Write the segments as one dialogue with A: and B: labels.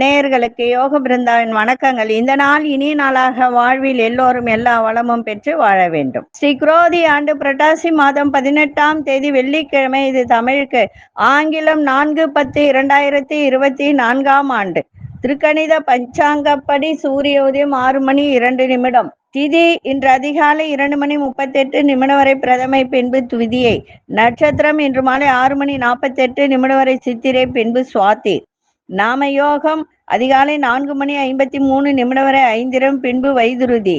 A: நேயர்களுக்கு யோக பிருந்தாவின் வணக்கங்கள். இந்த நாள் இனிய நாளாக வாழ்வில் எல்லோரும் எல்லா வளமும் பெற்று வாழ வேண்டும். ஸ்ரீ குரோதி ஆண்டு புரட்டாசி மாதம் பதினெட்டாம் தேதி வெள்ளிக்கிழமை. இது தமிழுக்கு ஆங்கிலம் நான்கு பத்து இரண்டாயிரத்தி இருபத்தி நான்காம் ஆண்டு. திருக்கணித பஞ்சாங்கப்படி சூரிய உதயம் ஆறு மணி இரண்டு நிமிடம். திதி இன்று அதிகாலை இரண்டு மணி முப்பத்தெட்டு நிமிடம் வரை பிரதமை பின்பு துதியை நட்சத்திரம் இன்று மாலை ஆறு மணி நாற்பத்தெட்டு நிமிடம் வரை சித்திரை பின்பு சுவாதி. நாம யோகம் அதிகாலை நான்கு மணி ஐம்பத்தி மூணு நிமிடம் வரை ஐந்திரம் பின்பு வைதுருதி.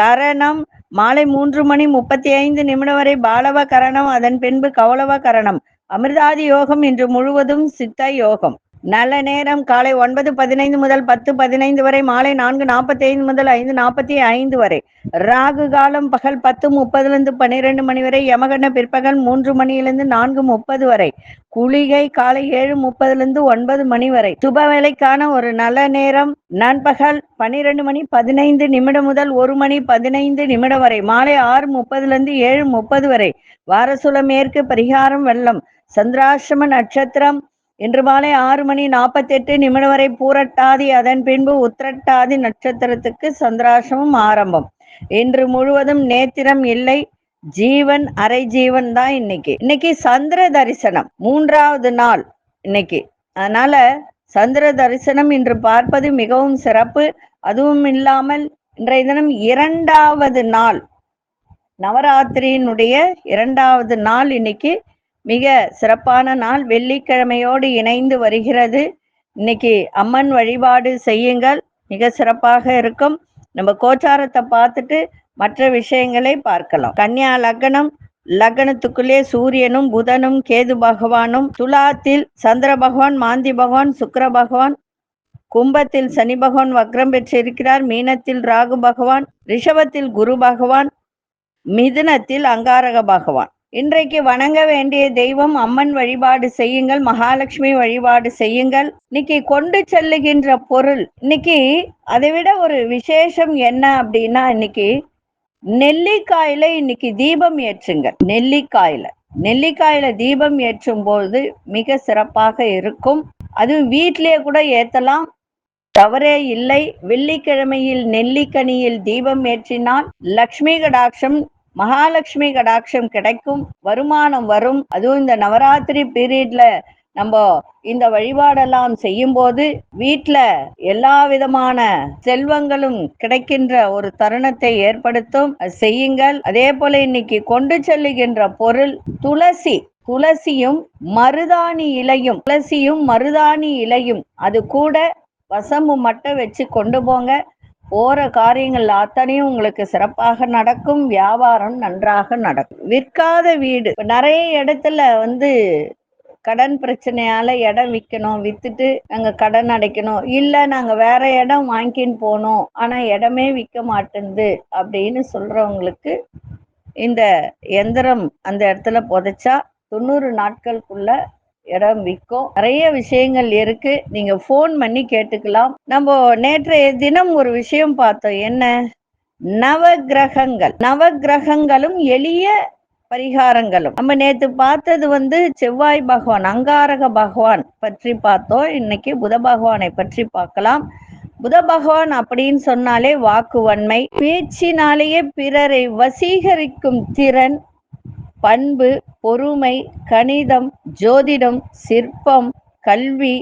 A: கரணம் மாலை மூன்று மணி முப்பத்தி ஐந்து நிமிடம் வரை பாலவ கரணம் அதன் பின்பு கௌளவ கரணம். அமிர்தாதி யோகம் இன்று முழுவதும் சித்த யோகம். நல்ல நேரம். காலை ஒன்பது பதினைந்து முதல் பத்து பதினைந்து வரை மாலை நான்கு நாற்பத்தி ஐந்து முதல் ஐந்து நாற்பத்தி ஐந்து வரை. ராகு காலம் பகல் பத்து முப்பதுலேருந்து பன்னிரெண்டு மணி வரை யமகண்ட பிற்பகல் மூன்று மணியிலிருந்து நான்கு முப்பது வரை. குளிகை காலை ஏழு முப்பதுலேருந்து ஒன்பது மணி வரை. சுப வேலைக்கான ஒரு நல்ல நேரம். நண்பகல் பன்னிரெண்டு மணி பதினைந்து நிமிடம் முதல் ஒரு மணி பதினைந்து நிமிடம் வரை. மாலை ஆறு முப்பதுலேருந்து ஏழு முப்பது வரை. வாரசுல மேற்கு பரிகாரம் வெள்ளம். சந்திராசிரம நட்சத்திரம். இன்று மாலை ஆறு மணி நாற்பத்தெட்டு நிமிடம் வரை பூரட்டாதி அதன் பின்பு உத்திரட்டாதி நட்சத்திரத்துக்கு சந்திராசமும் ஆரம்பம். இன்று முழுவதும் நேத்திரம் இல்லை. ஜீவன் அரை ஜீவன் தான் இன்னைக்கு. இன்னைக்கு சந்திர தரிசனம் மூன்றாவது நாள் இன்னைக்கு. அதனால சந்திர தரிசனம் இன்று பார்ப்பது மிகவும் சிறப்பு. அதுவும் இல்லாமல் இன்றைய தினம் இரண்டாவது நாள். நவராத்திரியினுடைய இரண்டாவது நாள் இன்னைக்கு. மிக சிறப்பான நாள். வெள்ளிக்கிழமையோடு இணைந்து வருகிறது. இன்னைக்கு அம்மன் வழிபாடு செய்யுங்கள். மிக சிறப்பாக இருக்கும். நம்ம கோச்சாரத்தை பார்த்துட்டு மற்ற விஷயங்களை பார்க்கலாம். கன்னியா லக்னம் லக்னத்துக்குள்ளே சூரியனும் புதனும் கேது பகவானும் துலாத்தில் சந்திர பகவான் மாந்தி பகவான் சுக்கர பகவான் கும்பத்தில் சனி பகவான் வக்ரம் பெற்றிருக்கிறார். மீனத்தில் ராகு பகவான் ரிஷபத்தில் குரு பகவான் மிதுனத்தில் அங்காரக பகவான். இன்றைக்கு வணங்க வேண்டிய தெய்வம் அம்மன் வழிபாடு செய்யுங்கள் மகாலட்சுமி வழிபாடு செய்யுங்கள். இன்னைக்கு கொண்டு செல்லுகின்ற பொருள் இன்னைக்கு அதை விட ஒரு விசேஷம் என்ன அப்படின்னா இன்னைக்கு நெல்லிக்காயில இன்னைக்கு தீபம் ஏற்றுங்க நெல்லிக்காயில. நெல்லிக்காயில தீபம் ஏற்றும் போது மிக சிறப்பாக இருக்கும். அதுவும் வீட்டிலேயே கூட ஏத்தலாம் தவறே இல்லை. வெள்ளிக்கிழமையில் நெல்லிக்கனியில் தீபம் ஏற்றினால் லக்ஷ்மி கடாட்சம் மகாலட்சுமி கடாட்சம் கிடைக்கும் வருமானம் வரும். அதுவும் இந்த நவராத்திரி பீரியட்ல நம்ம இந்த வழிபாடெல்லாம் செய்யும் போது வீட்டுல எல்லா விதமான செல்வங்களும் கிடைக்கின்ற ஒரு தருணத்தை ஏற்படுத்தும். செய்யுங்கள். அதே போல இன்னைக்கு கொண்டு செல்லுகின்ற பொருள் துளசி. துளசியும் மருதாணி இலையும். துளசியும் மருதாணி இலையும். அது கூட வசம்பு மட்டும் வச்சு கொண்டு போங்க. போற காரியங்கள் அத்தனையும் உங்களுக்கு சிறப்பாக நடக்கும் வியாபாரம் நன்றாக நடக்கும். விற்காத வீடு. நிறைய இடத்துல வந்து கடன் பிரச்சனையால இடம் விற்கணும் வித்துட்டு நாங்க கடன் அடைக்கணும். இல்ல நாங்க வேற இடம் வாங்கின்னு போனோம் ஆனா இடமே விற்க மாட்டேங்குது அப்படின்னு சொல்றவங்களுக்கு இந்த எந்திரம் அந்த இடத்துல புதைச்சா தொண்ணூறு நாட்களுக்குள்ள இடம் விற்கும். நிறைய விஷயங்கள் இருக்கு. நீங்க ஃபோன் பண்ணி கேட்டுக்கலாம். நம்ம நேற்றைய தினம் ஒரு விஷயம் பார்த்தோம். என்ன? நவகிரகங்கள். நவகிரகங்களும் எளிய பரிகாரங்களும். நம்ம நேத்து பார்த்தது வந்து செவ்வாய் பகவான் அங்காரக பகவான் பற்றி பார்த்தோம். இன்னைக்கு புத பகவானை பற்றி பார்க்கலாம். புத பகவான் அப்படின்னு சொன்னாலே வாக்குவன்மை பேச்சினாலேயே பிறரை வசீகரிக்கும் திறன். பண்பு பொறுமை கணிதம் ஜோதிடம் சிற்பம் கல்வி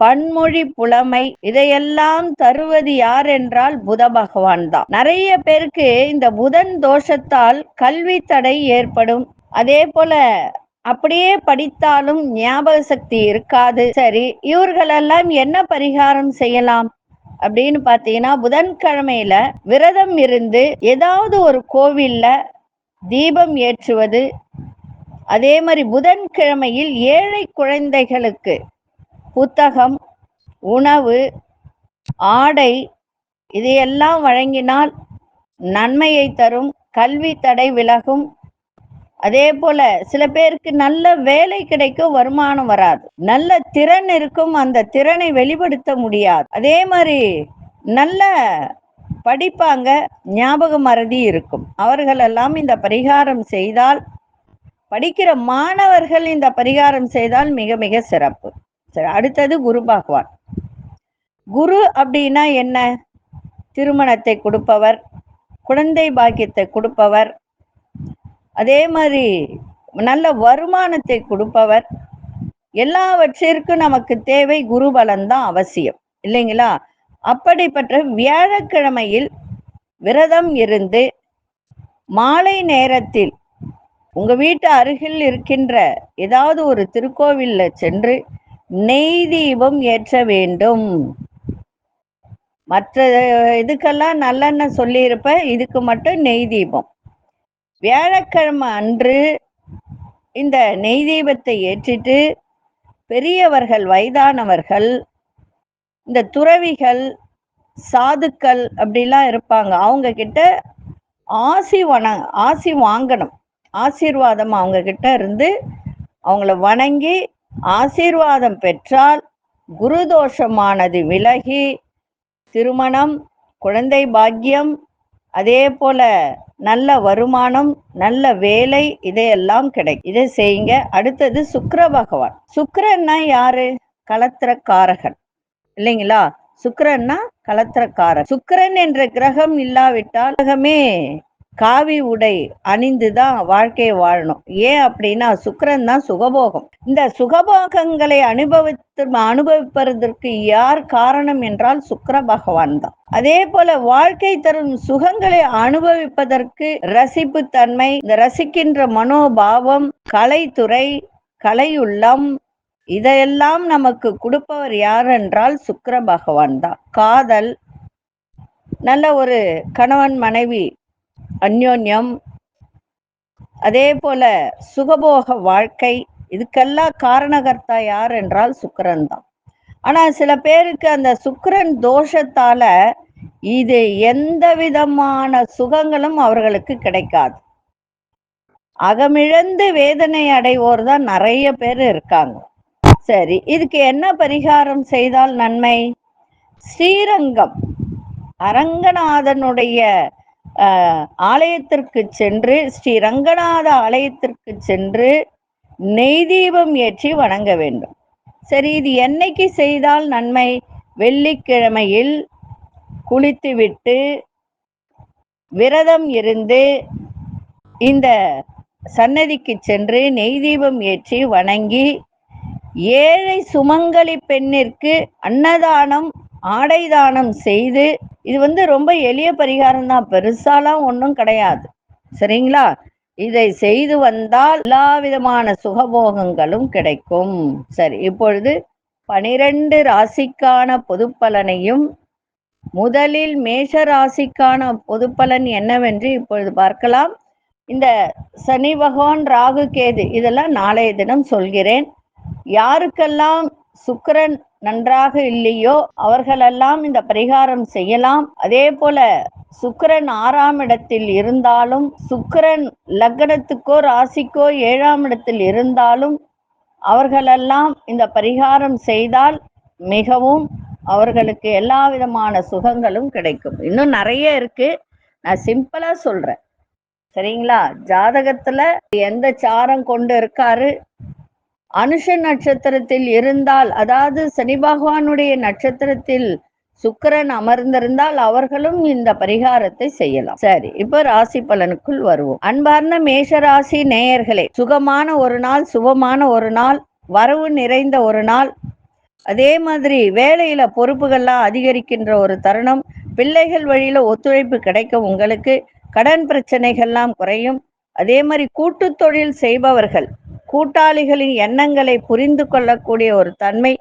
A: பன்மொழி புலமை இதையெல்லாம் தருவது யார் என்றால் புத பகவான் தான். நிறைய பேருக்கு இந்த புதன் தோஷத்தால் கல்வி தடை ஏற்படும். அதே போல அப்படியே படித்தாலும் ஞாபக சக்தி இருக்காது. சரி இவர்களெல்லாம் என்ன பரிகாரம் செய்யலாம்? அப்படின்னு பாத்தீங்கன்னா புதன்கிழமையில விரதம் இருந்து ஏதாவது ஒரு கோவில்ல தீபம் ஏற்றுவது. அதே மாதிரி புதன்கிழமையில் ஏழை குழந்தைகளுக்கு புத்தகம் உணவு ஆடை இதையெல்லாம் வழங்கினால் நன்மையை தரும் கல்வி தடை விலகும். அதே போல சில பேருக்கு நல்ல வேலை கிடைக்கும் வருமானம் வராது. நல்ல திறன் இருக்கும் அந்த திறனை வெளிப்படுத்த முடியாது. அதே மாதிரி நல்ல படிப்பாங்க ஞாபக மறதி இருக்கும். அவர்களெல்லாம் இந்த பரிகாரம் செய்தால் படிக்கிற மாணவர்கள் இந்த பரிகாரம் செய்தால் மிக மிக சிறப்பு. சரி அடுத்தது குரு பகவான். குரு அப்படின்னா என்ன? திருமணத்தை கொடுப்பவர் குழந்தை பாக்கியத்தை கொடுப்பவர் அதே மாதிரி நல்ல வருமானத்தை கொடுப்பவர். எல்லாவற்றிற்கும் நமக்கு தேவை குரு பலன் தான் அவசியம். இல்லைங்களா? அப்படிப்பட்ட வியாழக்கிழமையில் விரதம் இருந்து மாலை நேரத்தில் உங்க வீட்டு அருகில் இருக்கின்ற ஏதாவது ஒரு திருக்கோவில்ல சென்று நெய் தீபம் ஏற்ற வேண்டும். மற்ற இதுக்கெல்லாம் நல்லெண்ணெய் சொல்லியிருப்ப இதுக்கு மட்டும் நெய் தீபம். வியாழக்கிழமை அன்று இந்த நெய் தீபத்தை ஏற்றிட்டு பெரியவர்கள் வயதானவர்கள் இந்த துறவிகள் சாதுக்கள் அப்படிலாம் இருப்பாங்க. அவங்க கிட்ட ஆசி வண ஆசி வாங்கணும். ஆசீர்வாதம் அவங்க கிட்ட இருந்து அவங்கள வணங்கி ஆசீர்வாதம் பெற்றால் குரு தோஷமானது விலகி திருமணம் குழந்தை பாக்கியம் அதே போல நல்ல வருமானம் நல்ல வேலை இதையெல்லாம் கிடைக்கும். இதை செய்யுங்க. அடுத்தது சுக்கர பகவான். சுக்கரன்னா யாரு? கலத்திரக்காரகன் இல்லைங்களா? சுக்கரன்னா கலத்திரக்காரர். சுக்கரன் என்ற கிரகம் இல்லாவிட்டால் உலகமே காவி உடை அணிந்துதான் வாழ்க்கையை வாழணும். ஏன் அப்படின்னா சுக்கரன் தான் சுகபோகம். இந்த சுகபோகங்களை அனுபவித்து அனுபவிப்பதற்கு யார் காரணம் என்றால் சுக்கர பகவான் தான். அதே போல வாழ்க்கை தரும் சுகங்களை அனுபவிப்பதற்கு ரசிப்பு தன்மை இந்த ரசிக்கின்ற மனோபாவம் கலைத்துறை கலையுள்ளம் இதையெல்லாம் நமக்கு கொடுப்பவர் யார் என்றால் சுக்கர பகவான் தான். காதல் நல்ல ஒரு கணவன் மனைவி அந்யோன்யம் அதே போல சுகபோக வாழ்க்கை இதுக்கெல்லாம் காரணகர்த்தா யார் என்றால் சுக்கரன் தான். ஆனா சில பேருக்கு அந்த சுக்கரன் தோஷத்தால இது எந்த விதமான சுகங்களும் அவர்களுக்கு கிடைக்காது. அகமிழந்து வேதனை அடைவோர் தான் நிறைய பேர் இருக்காங்க. சரி இதுக்கு என்ன பரிகாரம் செய்தால் நன்மை? ஸ்ரீரங்கம். அரங்கநாதனுடைய ஆலயத்திற்கு சென்று ஸ்ரீ ரங்கநாத ஆலயத்திற்கு சென்று நெய் தீபம் ஏற்றி வணங்க வேண்டும். சரி இது என்னைக்கு செய்தால் நன்மை? வெள்ளிக்கிழமையில் குளித்துவிட்டு விரதம் இருந்து இந்த சன்னதிக்கு சென்று நெய் தீபம் ஏற்றி வணங்கி ஏழை சுமங்கலி பெண்ணிற்கு அன்னதானம் ஆடை தானம் செய்து இது வந்து ரொம்ப எளிய பரிகாரம் தான். பெருசாலாம் ஒன்றும் கிடையாது. சரிங்களா? இதை செய்து வந்தால் எல்லா விதமான சுகபோகங்களும் கிடைக்கும். சரி இப்பொழுது பனிரெண்டு ராசிக்கான பொதுப்பலனையும் முதலில் மேஷ ராசிக்கான பொதுப்பலன் என்னவென்று இப்பொழுது பார்க்கலாம். இந்த சனி பகவான் ராகு கேது இதெல்லாம் நாளைய தினம் சொல்கிறேன். யாருக்கெல்லாம் சுக்கரன் நன்றாக இல்லையோ அவர்களெல்லாம் இந்த பரிகாரம் செய்யலாம். அதே போல சுக்கரன் ஆறாம் இடத்தில் இருந்தாலும் சுக்கரன் லக்னத்துக்கோ ராசிக்கோ ஏழாம் இடத்தில் இருந்தாலும் அவர்களெல்லாம் இந்த பரிகாரம் செய்தால் மிகவும் அவர்களுக்கு எல்லா விதமான சுகங்களும் கிடைக்கும். இன்னும் நிறைய இருக்கு. நான் சிம்பிளா சொல்றேன். சரிங்களா? ஜாதகத்துல எந்த சாரம் கொண்டு இருக்காரு? அனுஷ நட்சத்திரத்தில் இருந்தால் அதாவது சனி பகவானுடைய நட்சத்திரத்தில் சுக்கிரன் அமர்ந்திருந்தால் அவர்களும் இந்த பரிகாரத்தை செய்யலாம். சரி இப்ப ராசி பலனுக்குள் வருவோம். அன்பார்ந்த மேஷ ராசி நேயர்களே சுகமான ஒரு நாள் சுபமான ஒரு நாள் வரவு நிறைந்த ஒரு நாள். அதே மாதிரி வேலையில பொறுப்புகள்லாம் அதிகரிக்கின்ற ஒரு தருணம். பிள்ளைகள் வழியில ஒத்துழைப்பு கிடைக்கும் உங்களுக்கு. கடன் பிரச்சனைகள்லாம் குறையும். அதே மாதிரி கூட்டு தொழில் செய்பவர்கள் கூட்டாளிகளின் எண்ணங்களை புரிந்து கொள்ளக்கூடிய ஒரு தன்மை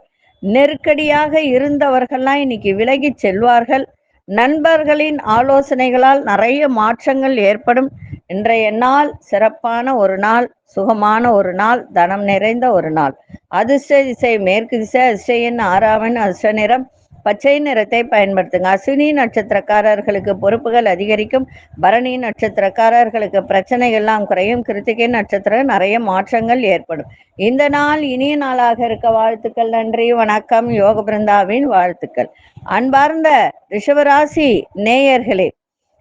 A: நெருக்கடியாக இருந்தவர்கள்லாம் இன்னைக்கு விலகி செல்வார்கள். நண்பர்களின் ஆலோசனைகளால் நிறைய மாற்றங்கள் ஏற்படும். இன்றைய நாள் சிறப்பான ஒரு நாள் சுகமான ஒரு நாள் தனம் நிறைந்த ஒரு நாள். அதிர்ஷ்ட திசை மேற்கு திசை அதிர்ஷ்ட எண் ஆறாவன் அதிர்ஷ்ட நிறம். பச்சை நிறத்தை பயன்படுத்துங்க. அஸ்வினி நட்சத்திரக்காரர்களுக்கு பொறுப்புகள் அதிகரிக்கும். பரணி நட்சத்திரக்காரர்களுக்கு பிரச்சனைகள்லாம் குறையும். கிருத்திகை நட்சத்திரம் நிறைய மாற்றங்கள் ஏற்படும். இந்த நாள் இனிய நாளாக இருக்க வாழ்த்துக்கள். நன்றி வணக்கம். யோக பிருந்தாவின் வாழ்த்துக்கள். அன்பார்ந்த ரிஷவராசி நேயர்களே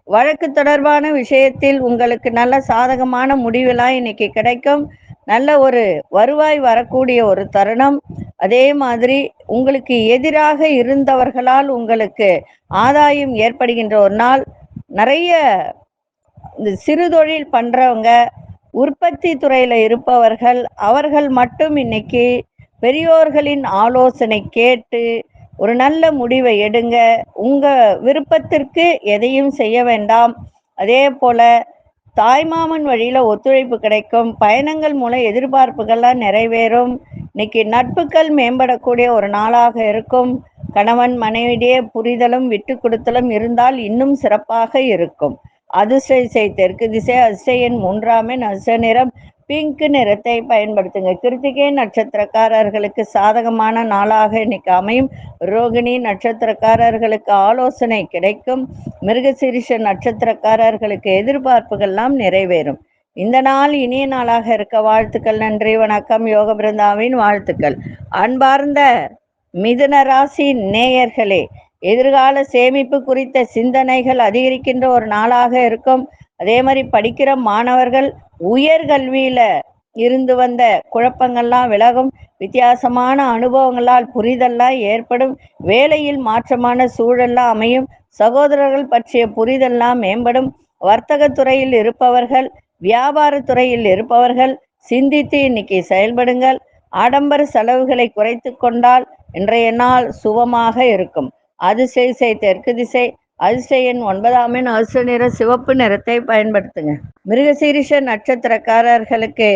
A: வழக்கு தொடர்பான விஷயத்தில் உங்களுக்கு நல்ல சாதகமான முடிவெல்லாம் இன்னைக்கு கிடைக்கும். நல்ல ஒரு வருவாய் வரக்கூடிய ஒரு தருணம். அதே மாதிரி உங்களுக்கு எதிராக இருந்தவர்களால் உங்களுக்கு ஆதாயம் ஏற்படுகின்ற ஒரு நாள். நிறைய இந்த சிறு தொழில் பண்றவங்க உற்பத்தி துறையில இருப்பவர்கள் அவர்கள் மட்டும் இன்னைக்கு பெரியோர்களின் ஆலோசனை கேட்டு ஒரு நல்ல முடிவை எடுங்க. உங்க விருப்பத்திற்கு எதையும் செய்ய வேண்டாம். அதே போல தாய்மாமன் வழியில ஒத்துழைப்பு கிடைக்கும். பயணங்கள் மூலம் எதிர்பார்ப்புகள்லாம் நிறைவேறும். இன்னைக்கு நட்புகள் மேம்படக்கூடிய ஒரு நாளாக இருக்கும். கணவன் மனைவிடையே புரிதலும் விட்டு கொடுத்தலும் இருந்தால் இன்னும் சிறப்பாக இருக்கும். அதிர்ஷ்ட திசை தெற்கு திசை அதிர்ஷ்ட எண் மூன்றாம் எண் அதிர்ஷ்ட நிறம் பிங்க் நிறத்தை பயன்படுத்துங்க. கிருத்திகை நட்சத்திரக்காரர்களுக்கு சாதகமான நாளாக இன்னைக்கு அமையும். ரோகிணி நட்சத்திரக்காரர்களுக்கு ஆலோசனை கிடைக்கும். மிருகசீரிஷ நட்சத்திரக்காரர்களுக்கு எதிர்பார்ப்புகள்லாம் நிறைவேறும். இந்த நாள் இனிய நாளாக இருக்க வாழ்த்துக்கள் நன்றி வணக்கம். யோக பிருந்தாவின் வாழ்த்துக்கள். அன்பார்ந்த மிதுன ராசி நேயர்களே எதிர்கால சேமிப்பு குறித்த சிந்தனைகள் அதிகரிக்கின்ற ஒரு நாளாக இருக்கும். அதே மாதிரி படிக்கிற மாணவர்கள் உயர்கல்வியில இருந்து வந்த குழப்பங்கள்லாம் விலகும். வித்தியாசமான அனுபவங்களால் புரிதல்லாம் ஏற்படும். வேலையில் மாற்றமான சூழல்லாம் அமையும். சகோதரர்கள் பற்றிய புரிதல்லாம் மேம்படும். வர்த்தக துறையில் இருப்பவர்கள் வியாபார துறையில் இருப்பவர்கள் சிந்தித்து இன்னைக்கு செயல்படுங்கள். ஆடம்பர செலவுகளை குறைத்து கொண்டால் இன்றைய நாள் சுபமாக இருக்கும். அதிர்ஷ்ட திசை தெற்கு திசை. அதிர்ஷ்ட ஒன்பதாமின் ஒன்பதாம் அதிர்ஷ்ட நிற சிவப்பு நிறத்தை பயன்படுத்துங்க. மிருகசீரிஷ நட்சத்திரக்காரர்களுக்கு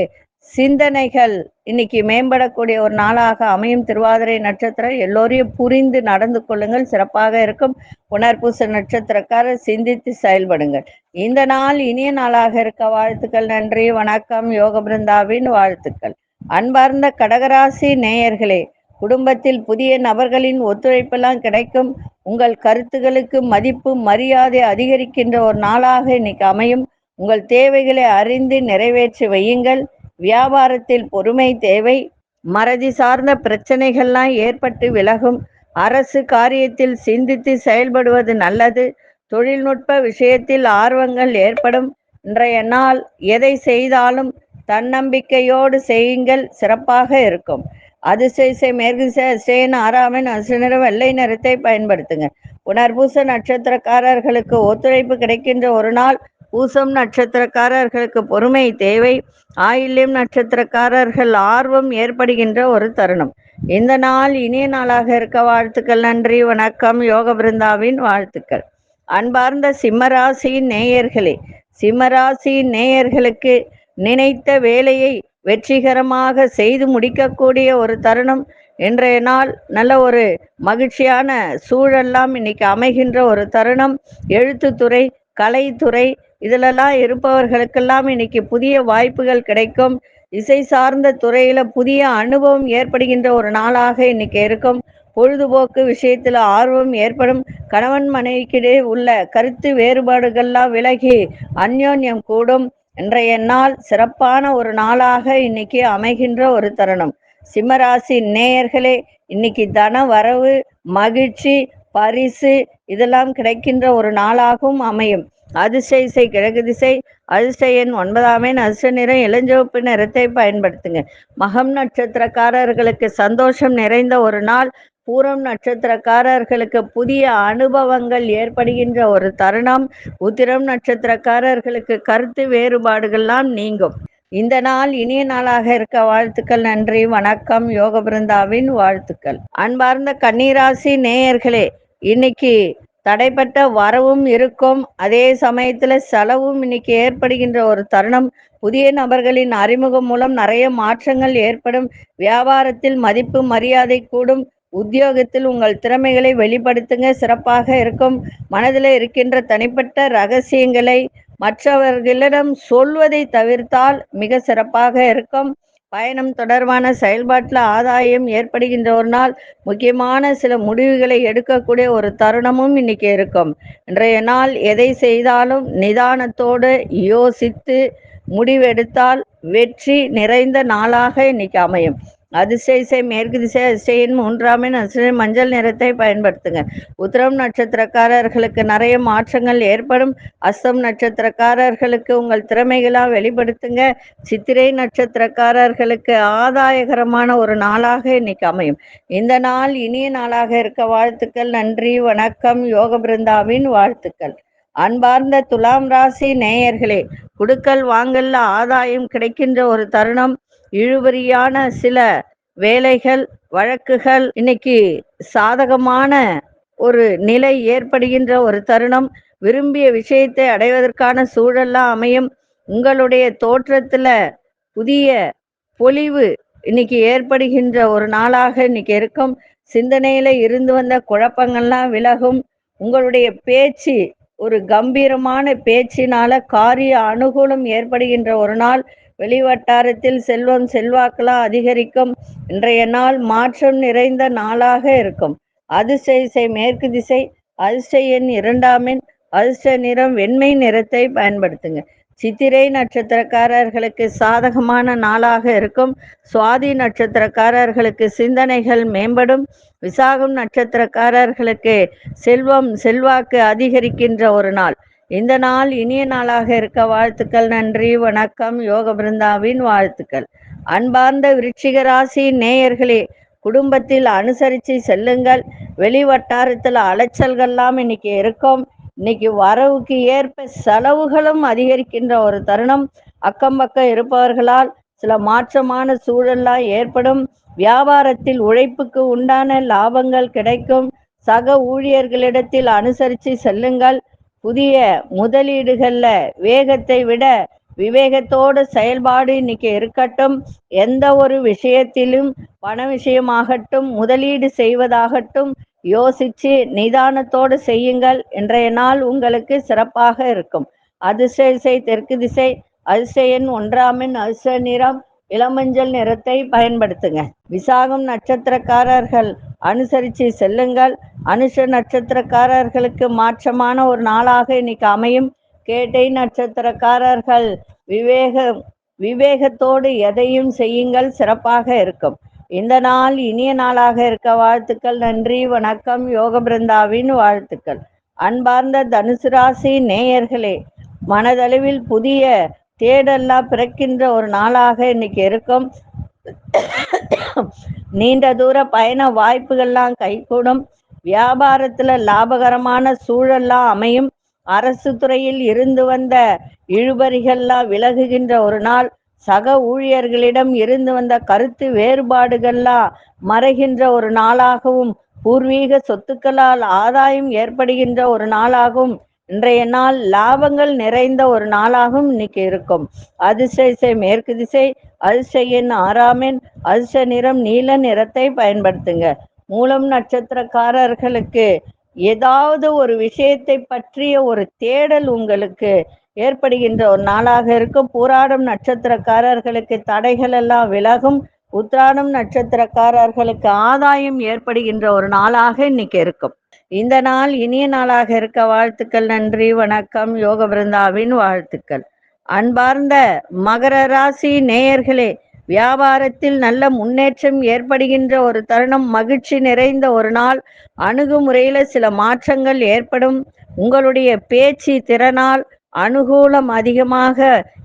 A: சிந்தனைகள் இன்னைக்கு மேம்படக்கூடிய ஒரு நாளாக அமையும் திருவாதிரை நட்சத்திரம். எல்லோரையும் புரிந்து நடந்து கொள்ளுங்கள். சிறப்பாக இருக்கும். புனர்பூச நட்சத்திரக்காரர் சிந்தித்து செயல்படுங்கள். இந்த நாள் இனிய நாளாக இருக்க வாழ்த்துக்கள் நன்றி வணக்கம் யோக பிருந்தாவின் வாழ்த்துக்கள். அன்பார்ந்த கடகராசி நேயர்களே குடும்பத்தில் புதிய நபர்களின் ஒத்துழைப்பெல்லாம் கிடைக்கும். உங்கள் கருத்துகளுக்கு மதிப்பு மரியாதை அதிகரிக்கின்ற ஒரு நாளாக இன்னைக்கு அமையும். உங்கள் தேவைகளை அறிந்து நிறைவேற்றி வையுங்கள். வியாபாரத்தில் பொறுமை தேவை. மறதி சார்ந்த பிரச்சனைகள்லாம் ஏற்பட்டு விலகும். அரசு காரியத்தில் சிந்தித்து செயல்படுவது நல்லது. தொழில்நுட்ப விஷயத்தில் ஆர்வங்கள் ஏற்படும். இன்றைய நாள் எதை செய்தாலும் தன்னம்பிக்கையோடு செய்யுங்கள். சிறப்பாக இருக்கும். அதிசய மேற்கு சேன ஆறாமன் அசுநிற வெள்ளை நிறத்தை பயன்படுத்துங்க. புனர்பூச நட்சத்திரக்காரர்களுக்கு ஒத்துழைப்பு கிடைக்கின்ற ஒரு நாள் பூசம் நட்சத்திரக்காரர்களுக்கு பொறுமை தேவை. ஆயில்யம் நட்சத்திரக்காரர்கள் ஆர்வம் ஏற்படுகின்ற ஒரு தருணம். இந்த நாள் இனிய நாளாக இருக்க வாழ்த்துக்கள் நன்றி வணக்கம் யோக பிருந்தாவின் வாழ்த்துக்கள். அன்பார்ந்த சிம்மராசியின் நேயர்களே சிம்மராசியின் நேயர்களுக்கு நினைத்த வேலையை வெற்றிகரமாக செய்து முடிக்கக்கூடிய ஒரு தருணம். இன்றைய நாள் நல்ல ஒரு மகிழ்ச்சியான சூழல்லாம் இன்னைக்கு அமைகின்ற ஒரு தருணம். எழுத்துத்துறை கலைத்துறை இதிலெல்லாம் இருப்பவர்களுக்கெல்லாம் இன்னைக்கு புதிய வாய்ப்புகள் கிடைக்கும். இசை சார்ந்த துறையில புதிய அனுபவம் ஏற்படுகின்ற ஒரு நாளாக இன்னைக்கு இருக்கும். பொழுதுபோக்கு விஷயத்துல ஆர்வம் ஏற்படும். கணவன் மனைவிக்கிடையே உள்ள கருத்து வேறுபாடுகள்லாம் விலகி அந்யோன்யம் கூடும். இன்றைய நாள் சிறப்பான ஒரு நாளாக இன்னைக்கு அமைகின்ற ஒரு தருணம். சிம்மராசி நேயர்களே இன்னைக்கு தன வரவு மகிழ்ச்சி பரிசு இதெல்லாம் கிடைக்கின்ற ஒரு நாளாகவும் அமையும். அதிர்ஷ்ட இசை கிழக்கு திசை அதிர்ஷ்ட எண் ஒன்பதாம் எண் அதிர்ஷ்ட நிறம் இளஞ்சிவப்பு நிறத்தை பயன்படுத்துங்க. மகம் நட்சத்திரக்காரர்களுக்கு சந்தோஷம் நிறைந்த ஒரு நாள். பூரம் நட்சத்திரக்காரர்களுக்கு புதிய அனுபவங்கள் ஏற்படுகின்ற ஒரு தருணம். உத்திரம் நட்சத்திரக்காரர்களுக்கு கருத்து வேறுபாடுகள்லாம் நீங்கும். இந்த நாள் இனிய நாளாக இருக்க வாழ்த்துக்கள் நன்றி வணக்கம் யோக பிருந்தாவின் வாழ்த்துக்கள். அன்பார்ந்த கன்னிராசி நேயர்களே இன்னைக்கு தடைப்பட்ட வரவும் இருக்கும். அதே சமயத்துல செலவும் இன்னைக்கு ஏற்படுகின்ற ஒரு தருணம். புதிய நபர்களின் அறிமுகம் மூலம் நிறைய மாற்றங்கள் ஏற்படும். வியாபாரத்தில் மதிப்பு மரியாதை கூடும். உத்தியோகத்தில் உங்கள் திறமைகளை வெளிப்படுத்துங்க. சிறப்பாக இருக்கும். மனதில் இருக்கின்ற தனிப்பட்ட ரகசியங்களை மற்றவர்களிடம் சொல்வதை தவிர்த்தால் மிக சிறப்பாக இருக்கும். பயணம் தொடர்பான செயல்பாட்டில் ஆதாயம் ஏற்படுகின்ற ஒரு நாள் முக்கியமான சில முடிவுகளை எடுக்கக்கூடிய ஒரு தருணமும் இன்னைக்கு இருக்கும். இன்றைய நாள் எதை செய்தாலும் நிதானத்தோடு யோசித்து முடிவெடுத்தால் வெற்றி நிறைந்த நாளாக இன்னைக்கு அமையும். அதிசய இசை மேற்கு திசை அதிசயின் மூன்றாமின் அதிசய மஞ்சள் நிறத்தை பயன்படுத்துங்க. உத்தரம் நட்சத்திரக்காரர்களுக்கு நிறைய மாற்றங்கள் ஏற்படும். அஸ்தம் நட்சத்திரக்காரர்களுக்கு உங்கள் திறமைகளாக வெளிப்படுத்துங்க. சித்திரை நட்சத்திரக்காரர்களுக்கு ஆதாயகரமான ஒரு நாளாக இன்னைக்கு அமையும். இந்த நாள் இனிய நாளாக இருக்க வாழ்த்துக்கள் நன்றி வணக்கம் யோக பிருந்தாவின் வாழ்த்துக்கள். அன்பார்ந்த துலாம் ராசி நேயர்களே குடுக்கல் வாங்கல்ல ஆதாயம் கிடைக்கின்ற ஒரு தருணம். இழுபறியான சில வேலைகள் வழக்குகள் இன்னைக்கு சாதகமான ஒரு நிலை ஏற்படுகின்ற ஒரு தருணம். விரும்பிய விஷயத்தை அடைவதற்கான சூழல்லாம் அமையும். உங்களுடைய தோற்றத்துல புதிய பொலிவு இன்னைக்கு ஏற்படுகின்ற ஒரு நாளாக இன்னைக்கு இருக்கும். சிந்தனையில இருந்து வந்த குழப்பங்கள்லாம் விலகும். உங்களுடைய பேச்சு ஒரு கம்பீரமான பேச்சினால காரிய அனுகூலம் ஏற்படுகின்ற ஒரு நாள். வெளிவட்டாரத்தில் செல்வம் செல்வாக்கெல்லாம் அதிகரிக்கும். இன்றைய நாள் மாற்றம் நிறைந்த நாளாக இருக்கும். அதிர்ஷ்ட இசை மேற்கு திசை அதிர்ஷ்ட எண் இரண்டாமின் அதிர்ஷ்ட நிறம் வெண்மை நிறத்தை பயன்படுத்துங்க. சித்திரை நட்சத்திரக்காரர்களுக்கு சாதகமான நாளாக இருக்கும். சுவாதி நட்சத்திரக்காரர்களுக்கு சிந்தனைகள் மேம்படும். விசாகம் நட்சத்திரக்காரர்களுக்கு செல்வம் செல்வாக்கு அதிகரிக்கின்ற ஒரு நாள். இந்த நாள் இனிய நாளாக இருக்க வாழ்த்துக்கள் நன்றி வணக்கம் யோக பிருந்தாவின் வாழ்த்துக்கள். அன்பார்ந்த விருச்சிக ராசி நேயர்களே குடும்பத்தில் அனுசரித்து செல்லுங்கள். வெளி வட்டாரத்தில் அலைச்சல்கள்லாம் இன்னைக்கு இருக்கும். இன்னைக்கு வரவுக்கு ஏற்ப செலவுகளும் அதிகரிக்கின்ற ஒரு தருணம். அக்கம் பக்கம் இருப்பவர்களால் சில மாற்றமான சூழல்லாம் ஏற்படும். வியாபாரத்தில் உழைப்புக்கு உண்டான லாபங்கள் கிடைக்கும். சக ஊழியர்களிடத்தில் அனுசரித்து செல்லுங்கள். புதிய முதலீடுகள்ல வேகத்தை விட விவேகத்தோடு செயல்பாடு இன்னைக்கு இருக்கட்டும். எந்த ஒரு விஷயத்திலும் பண விஷயமாகட்டும் முதலீடு செய்வதாகட்டும் யோசிச்சு நிதானத்தோடு செய்யுங்கள். இன்றைய நாள் உங்களுக்கு சிறப்பாக இருக்கும். அதிர்ஷ்ட இசை தெற்கு திசை அதிசயன் ஒன்றாமின் அதிர்ஷ்ட நிறம் இளமஞ்சள் நிறத்தை பயன்படுத்துங்க. விசாகம் நட்சத்திரக்காரர்கள் அனுசரித்து செல்லுங்கள். அனுஷ நட்சத்திரக்காரர்களுக்கு மாற்றமான ஒரு நாளாக இன்னைக்கு அமையும். கேட்டை நட்சத்திரக்காரர்கள் விவேக விவேகத்தோடு எதையும் செய்யுங்கள். சிறப்பாக இருக்கும். இந்த நாள் இனிய நாளாக இருக்க வாழ்த்துக்கள். நன்றி வணக்கம். யோக பிருந்தாவின் வாழ்த்துக்கள். அன்பார்ந்த தனுசு ராசி நேயர்களே மனதளவில் புதிய தேடெல்லாம் பிறக்கின்ற ஒரு நாளாக இன்னைக்கு இருக்கும். நீண்ட தூர பயண வாய்ப்புகள்லாம் கைகூடும். வியாபாரத்துல லாபகரமான சூழல்லாம் அமையும். அரசு துறையில் இருந்து வந்த இழுபறிகள்லாம் விலகுகின்ற ஒரு நாள். சக ஊழியர்களிடம் இருந்து வந்த கருத்து வேறுபாடுகள்லாம் மறைகின்ற ஒரு நாளாகவும் பூர்வீக சொத்துக்களால் ஆதாயம் ஏற்படுகின்ற ஒரு நாளாகவும் இன்றைய நாள் லாபங்கள் நிறைந்த ஒரு நாளாகவும் இன்னைக்கு இருக்கும். அதிசய மேற்கு திசை அதிர்ஷ்ட எண் ஆறாமின் அதிர்ஷ்ட நிறம் நீல நிறத்தை பயன்படுத்துங்க. மூலம் நட்சத்திரக்காரர்களுக்கு ஏதாவது ஒரு விஷயத்தை பற்றிய ஒரு தேடல் உங்களுக்கு ஏற்படுகின்ற ஒரு நாளாக இருக்கும். போராடும் நட்சத்திரக்காரர்களுக்கு தடைகள் எல்லாம் விலகும். உத்ராடம் நட்சத்திரக்காரர்களுக்கு ஆதாயம் ஏற்படுகின்ற ஒரு நாளாக இன்னைக்கு இருக்கும். இந்த நாள் இனிய நாளாக இருக்க வாழ்த்துக்கள் நன்றி வணக்கம் யோக பிருந்தாவின் வாழ்த்துக்கள். அன்பார்ந்த மகர ராசி நேயர்களே வியாபாரத்தில் நல்ல முன்னேற்றம் ஏற்படுகின்ற ஒரு தருணம் மகிழ்ச்சி நிறைந்த ஒரு நாள். அணுகுமுறையில சில மாற்றங்கள் ஏற்படும். உங்களுடைய பேச்சு திறனால் அனுகூலம் அதிகமாக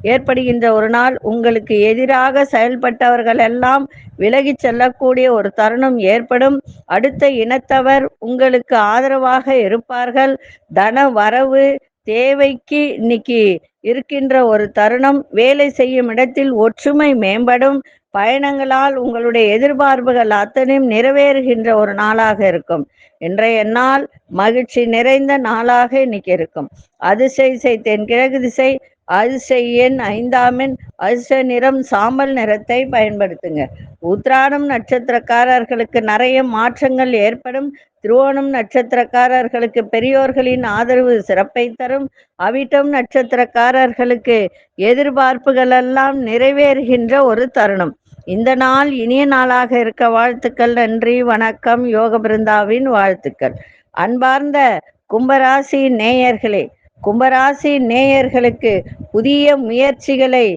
A: ஏற்படுகின்ற ஒரு நாள். உங்களுக்கு எதிராக செயல்பட்டவர்கள் எல்லாம் விலகி செல்லக்கூடிய ஒரு தருணம் ஏற்படும். அடுத்த இனத்தவர் உங்களுக்கு ஆதரவாக இருப்பார்கள். தன வரவு தேவைக்கு இன்னைக்கு இருக்கின்ற ஒரு தருணம். வேலை செய்யும் இடத்தில் ஒற்றுமை மேம்படும். பயணங்களால் உங்களுடைய எதிர்பார்ப்புகள் அத்தனையும் நிறைவேறுகின்ற ஒரு நாளாக இருக்கும். இன்றைய நாள் மகிழ்ச்சி நிறைந்த நாளாக இன்னைக்கு இருக்கும். அதிசய தென்கிழக்கு திசை அதிர்ஷ்ட எண் ஐந்தாம் எண் அதிசய நிறம் சாம்பல் நிறத்தை பயன்படுத்துங்க. உத்ராணம் நட்சத்திரக்காரர்களுக்கு நிறைய மாற்றங்கள் ஏற்படும். திருவோணம் நட்சத்திரக்காரர்களுக்கு பெரியோர்களின் ஆதரவு சிறப்பை தரும். அவிட்டம் நட்சத்திரக்காரர்களுக்கு எதிர்பார்ப்புகள் எல்லாம் நிறைவேறுகின்ற ஒரு தருணம். இந்த நாள் இனிய நாளாக இருக்க வாழ்த்துக்கள் நன்றி வணக்கம் யோக பிருந்தாவின் வாழ்த்துக்கள். அன்பார்ந்த கும்பராசி நேயர்களே கும்பராசி நேயர்களுக்கு புதிய முயற்சிகளை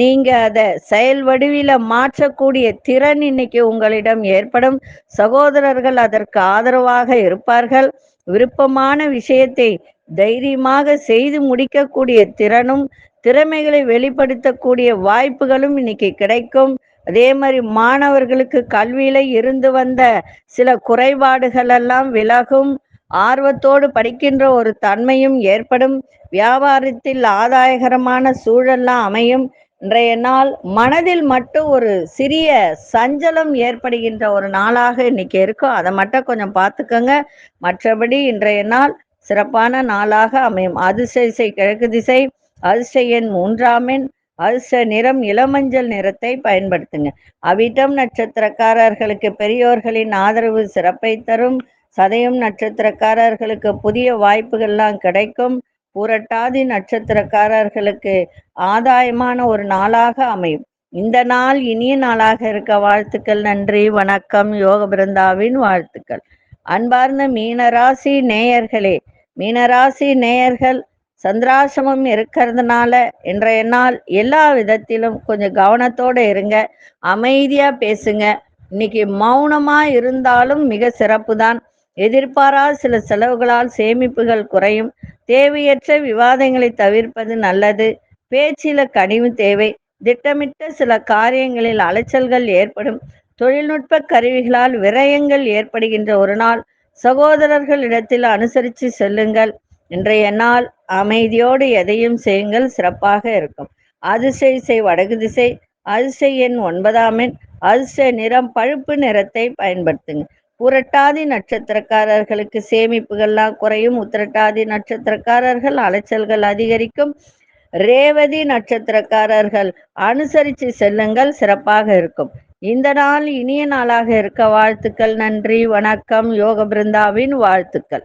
A: நீங்க அதை செயல் வடிவில மாற்றக்கூடிய திறன் இன்னைக்கு உங்களிடம் ஏற்படும். சகோதரர்கள் அதற்கு ஆதரவாக இருப்பார்கள். விருப்பமான விஷயத்தை தைரியமாக செய்து முடிக்கக்கூடிய திறனும் திறமைகளை வெளிப்படுத்தக்கூடிய வாய்ப்புகளும் இன்னைக்கு கிடைக்கும். அதே மாதிரி மாணவர்களுக்கு கல்வியில இருந்து வந்த சில குறைபாடுகள் எல்லாம் விலகும். ஆர்வத்தோடு படிக்கின்ற ஒரு தன்மையும் ஏற்படும். வியாபாரத்தில் ஆதாயகரமான சூழல்லாம் அமையும். இன்றைய நாள் மனதில் மட்டும் ஒரு சிறிய சஞ்சலம் ஏற்படுகின்ற ஒரு நாளாக இன்னைக்கு இருக்கும். அதை மட்டும் கொஞ்சம் பார்த்துக்கோங்க. மற்றபடி இன்றைய நாள் சிறப்பான நாளாக அமையும். அதிசய கிழக்கு திசை அதிசயன் மூன்றாம் எண் அல்ச நிறம் இளமஞ்சள் நிறத்தை பயன்படுத்துங்க. அவிட்டம் நட்சத்திரக்காரர்களுக்கு பெரியோர்களின் ஆதரவு சிறப்பை தரும். சதயம் நட்சத்திரக்காரர்களுக்கு புதிய வாய்ப்புகள்லாம் கிடைக்கும். புரட்டாதி நட்சத்திரக்காரர்களுக்கு ஆதாயமான ஒரு நாளாக அமையும். இந்த நாள் இனிய நாளாக இருக்க வாழ்த்துக்கள் நன்றி வணக்கம். யோக பிருந்தாவின் வாழ்த்துக்கள். அன்பார்ந்த மீனராசி நேயர்களே மீனராசி நேயர்கள் சந்திராசிரமம் இருக்கிறதுனால இன்றைய நாள் எல்லா விதத்திலும் கொஞ்சம் கவனத்தோட இருங்க அமைதியா பேசுங்க. இன்னைக்கு மௌனமா இருந்தாலும் மிக சிறப்பு தான் எதிர்பாரா சில செலவுகளால் சேமிப்புகள் குறையும். தேவையற்ற விவாதங்களை தவிர்ப்பது நல்லது. பேச்சில கனிவு தேவை. திட்டமிட்ட சில காரியங்களில் அலைச்சல்கள் ஏற்படும். தொழில்நுட்ப கருவிகளால் விரயங்கள் ஏற்படுகின்ற ஒரு நாள். சகோதரர்களிடத்தில் அனுசரித்து செல்லுங்கள். இன்றைய நாள் அமைதியோடு எதையும் செய்யுங்கள் சிறப்பாக இருக்கும். அதிசய இசை வடகு திசை அதிசை எண் ஒன்பதாம் எண் அதிசய நிறம் பழுப்பு நிறத்தை பயன்படுத்துங்க. புரட்டாதி நட்சத்திரக்காரர்களுக்கு சேமிப்புகள்லாம் குறையும். உத்திரட்டாதி நட்சத்திரக்காரர்கள் அலைச்சல்கள் அதிகரிக்கும். ரேவதி நட்சத்திரக்காரர்கள் அனுசரித்து செல்லுங்கள் சிறப்பாக இருக்கும். இந்த நாள் இனிய நாளாக இருக்க வாழ்த்துக்கள் நன்றி வணக்கம் யோக பிருந்தாவின் வாழ்த்துக்கள்.